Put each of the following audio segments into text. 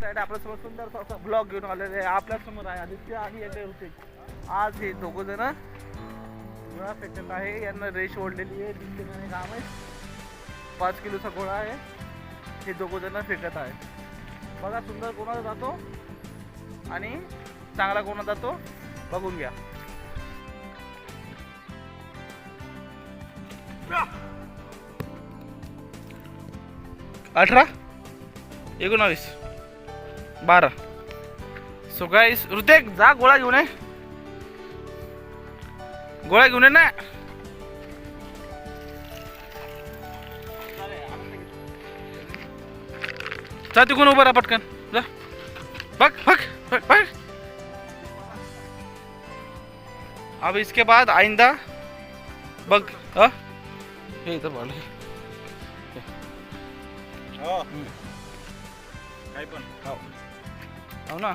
Side आपल्यासमोर सुंदर असा ब्लॉग घेऊन आलेले आहे. आपल्यासमोर आहे आदित्य आणि याचे ऋतिक. आज हे दोघं जण गोळा फेकत आहे. यांना रेश ओढलेली आहे. तीन जणांनी काम आहे पाच किलोचा गोळा आहे. हे दोघं जण फेकत आहे बघा सुंदर कोणाला जातो आणि चांगला कोणा जातो बघून घ्या. अठरा? एकोणावीस. बारा. सो गाईस ऋतेक जा गोळा घेऊन ये. गोळा घेऊन ये ना. जा तिकून उभं राहा पटकन. जा. बघ बघ बघ बघ. अब इसके बाद आइंदा बघ हा. हे इथं बोल काय पण. हो ना.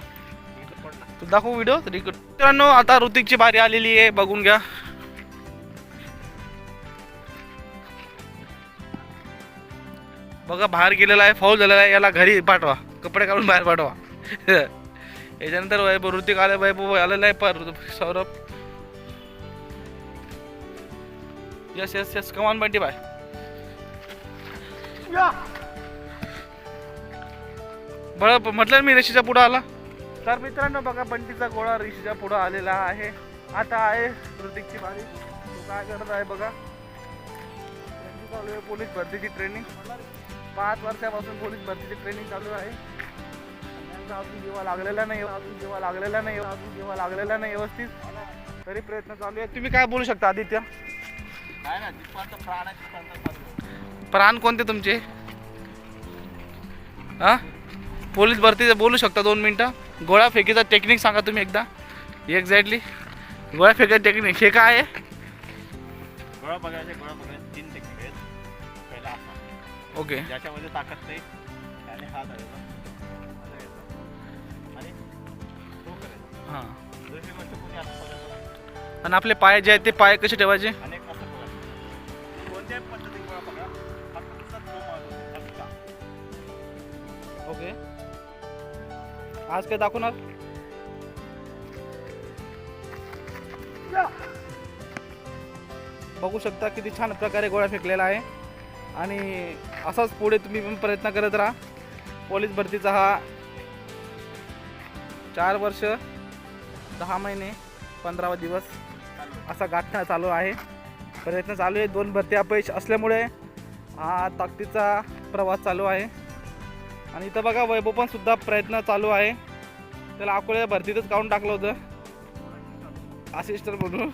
तू दाखव व्हिडिओ तरी मित्रांनो आता ऋतिकची बारी आलेली आहे बघून घ्या. बघा बाहेर गेलेला आहे फाऊल झालेला आहे याला घरी पाठवा. कपडे काढून बाहेर पाठवा. याच्यानंतर वैभव ऋतिक आले वैभव आलेला आहे पर Saurabh. Yes yes yes come on Bunty bye बरं म्हटलं मी रेशीच्या पुढं आला. तर मित्रांनो बघा बंटीचा गोळा रेशीच्या पुढं आलेला आहे. आता आहे ऋतिकची बारी. तो काय करत आहे बघा. चालू आहे पोलीस भरतीची ट्रेनिंग पाच वर्षापासून पोलीस भरतीची ट्रेनिंग चालू आहे. त्यांचा अजून जेव्हा लागलेला नाही अजून जेव्हा लागलेला नाही अजून जेव्हा लागलेला नाही व्यवस्थित. तरी प्रयत्न चालू आहे. तुम्ही काय बोलू शकता आदित्य? काय ना प्राण. प्राण कोणते तुमचे? हा? पोलीस भरती बोलू शकता दोन मिनटं. गोळा फेकीचा टेक्निक सांगा तुम्ही एकदा. एक्झॅक्टली गोळा फेकायचं टेक्निक हे काय आहे? गोळा बघायचे गोळा बघायचे तीन टेक्निक आहेत. पहिला असा. ओके ज्याच्यामध्ये ताकद नाही. आणि तो करायचा. हां. दुसरी गोष्ट कोणी असं बघायचं आणि आपले पाय जे आहेत ते पाय कसे ठेवायचे? आणि एक असं बघायचं कोणत्याही पद्धतीने गोळा बघा फक्त. ओके आज काय दाखवणार? बघू शकता किती छान प्रकारे गोळा फेकलेला आहे. आणि असाच पुढे तुम्ही पण प्रयत्न करत राहा. पोलीस भरतीचा हा चार वर्ष दहा महिने पंधरावा दिवस असा गाठणं चालू आहे. प्रयत्न चालू आहे. दोन भरती अपयश असल्यामुळे हा ताकदीचा प्रवास चालू आहे. आणि इथं बघा वैभव पण सुद्धा प्रयत्न चालू आहे. त्याला अकोल्या भरतीतच काढून टाकलं होतं. असिस्टर म्हणून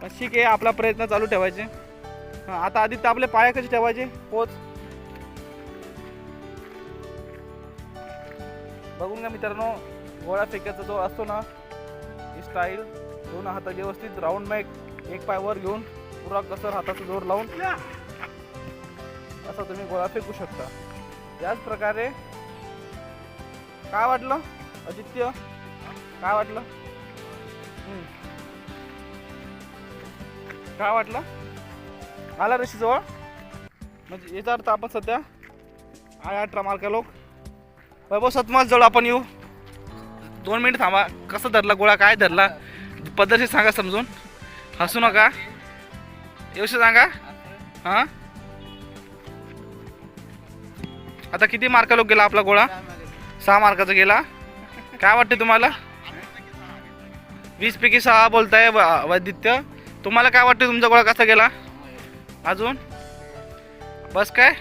पण ठीक आहे आपला प्रयत्न चालू ठेवायचे. हां आता आधी तर आपले पाय कसे ठेवायचे? पोच. बघून घ्या मित्रांनो गोळा फेकायचा जो असतो ना स्टाईल दोन हातात व्यवस्थित राऊंड मॅक एक पाय वर घेऊन पुरा कसर हाताचा जोर लावून असा तुम्ही गोळा फेकू शकता. याच प्रकारे काय वाटलं? आदित्य? काय वाटलं? काय वाटलं? आला रेशी म्हणजे याचा अर्थ आपण सध्या आय अठरा मार्का लोक. वैभव सतमाल जवळ आपण येऊ. दोन मिनिट थांबा. कसं धरला गोळा? काय धरला? पद्धतशीर सांगा समजून. हसू नका. येऊशी सांगा? हां? आता किती मार्का लोक गेला आपला गोळा? सहा मार्काचा गेला. काय वाटते तुम्हाला? वीस पैकी सहा बोलताय व- वैदित्य तुम्हाला काय वाटते तुमचा गोळा कसा गेला? अजून? बस काय?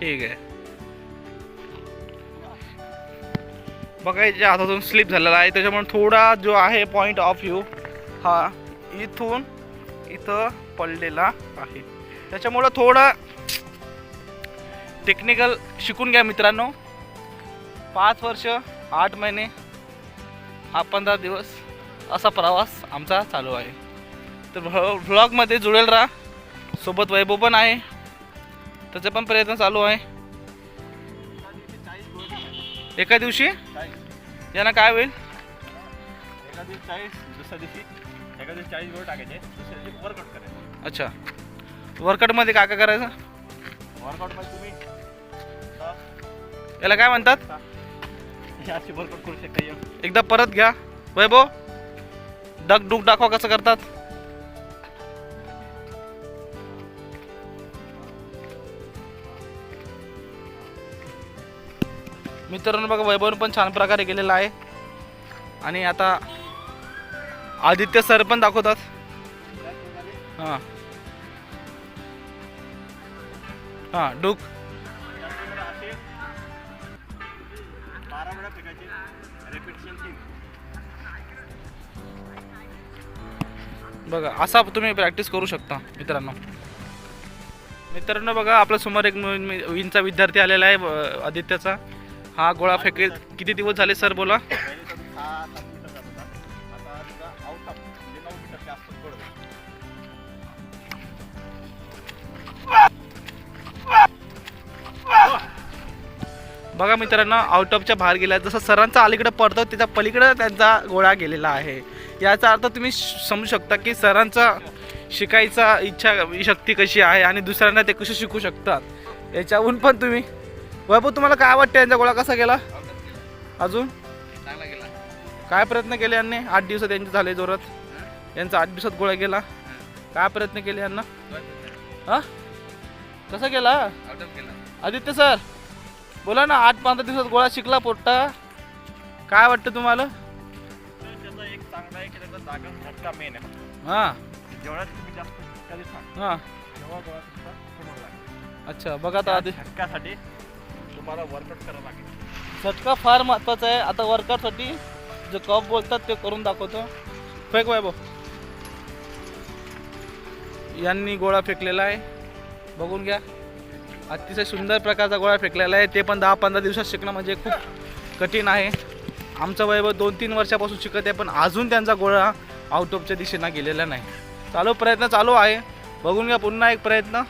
ठीक आहे. बघा याच्या हातातून स्लिप झालेला आहे. त्याच्यामुळे थोडा जो आहे पॉइंट ऑफ व्ह्यू हा इथून इथं पडलेला आहे. त्याच्यामुळं थोडं टेक्निकल शिकून घ्या मित्रांनो. पाच वर्ष आठ महिने हा पंधरा दिवस असा प्रवास आमचा चालू आहे. तर व्लॉ व्लॉगमध्ये जुळेल राहा. सोबत वैभव पण आहे. त्याचे पण प्रयत्न चालू आहे. एका दिवशी? यांना काय होईल? एका दिवशी चाळीस दुसऱ्या दिवशी एका दिवशी चाळीस गोळ टाकायचे. दुसऱ्या दिवशी वर्कआउट करायचं. अच्छा. वर्कआउटमध्ये काय काय करायचं? वर्कआउटमध्ये तुम्ही? याला काय म्हणतात? अशी वर्कआउट करू शकता एकदा परत घ्या. वैभव डग डुक दाखवा कसं करतात. मित्रांनो बघा वैभवनं पण छान प्रकारे केलेला आहे. आणि आता आदित्य सर पण दाखवतात. हां. हां डुक. बघा असा तुम्ही प्रॅक्टिस करू शकता मित्रांनो. मित्रांनो बघा आपल्यासमोर एक विनचा विद्यार्थी आलेला आहे आदित्यचा. हा गोळा फेकेल किती दिवस झाले सर बोला? बघा मित्रांनो आउट ऑफच्या बाहेर गेला. जसं सरांचा अलीकडे पडतो त्याच्या पलीकडे त्यांचा गोळा गेलेला आहे. याचा अर्थ तुम्ही समजू शकता की सरांचा शिकायचा इच्छा शक्ती कशी आहे आणि दुसऱ्यांना ते कसे शिकू शकतात. याच्याहून पण तुम्ही वैभव तुम्हाला काय वाटतं यांचा गोळा कसा गेला? अजून? काय प्रयत्न केले यांनी? आठ दिवसात यांचे झाले जोरात. यांचा आठ दिवसात गोळा गेला. काय प्रयत्न केले यांना? हा? कसा गेला. आदित्य सर? बोला ना आठ पंधरा दिवसात गोळा शिकला पोट्टा. काय वाटतं तुम्हाला? त्याचा एक चांगला आहे की त्याचा जागा झटका मेन आहे हां. जेवढा तुम्ही जास्त हां. तेव्हा गोळा तुमचा समोर लागेल अच्छा बघा आता आधी. झटक्यासाठी तुम्हाला वर्कआउट करावं लागेल झटका फार महत्त्वाचा आहे. आता वर्कआउटसाठी जो कप बोलतात ते करून दाखवतो. फेक वैभव. यांनी गोळा फेकलेला आहे. बघून घ्या. अतिशय सुंदर प्रकारचा गोळा फेकलेला आहे. ते पण दहा पंधरा दिवसात शिकणं म्हणजे खूप कठीण आहे. आमचा वैभव दोन तीन वर्षापासून शिकत आहे पण अजून त्यांचा गोळा आउट ऑफच्या दिशेनं गेलेला नाही. चालू प्रयत्न चालू आहे. बघून घ्या पुन्हा एक प्रयत्न.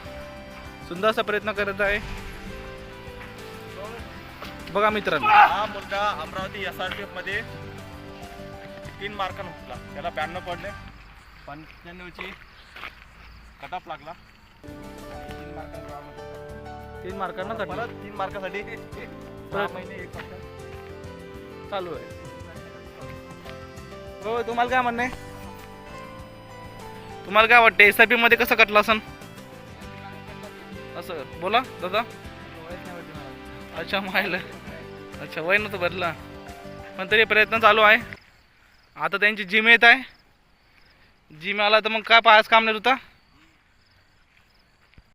सुंदरसा प्रयत्न करत आहे. बघा मित्रांनो. हा मुलगा अमरावती एस आर पी एफमध्ये तीन मार्कांना हुकला. त्याला ब्याण्णव पडले. पंच्याण्णवची कटाप लागला. तीन मार्कांना कटलं. परत तीन मार्कासाठी. सहा महिने एक वर्ष चालू आहे. हो तुम्हाला काय म्हणणं आहे? तुम्हाला काय वाटतं एस आय पी मध्ये कसं कटलं असन? असं बोला दादा. अच्छा माहिलं. अच्छा वय नव्हतं बदला पण तरी प्रयत्न चालू आहे. आता त्यांची जिम येत आहे. जिम आला तर मग काय पायाच काम नाही होता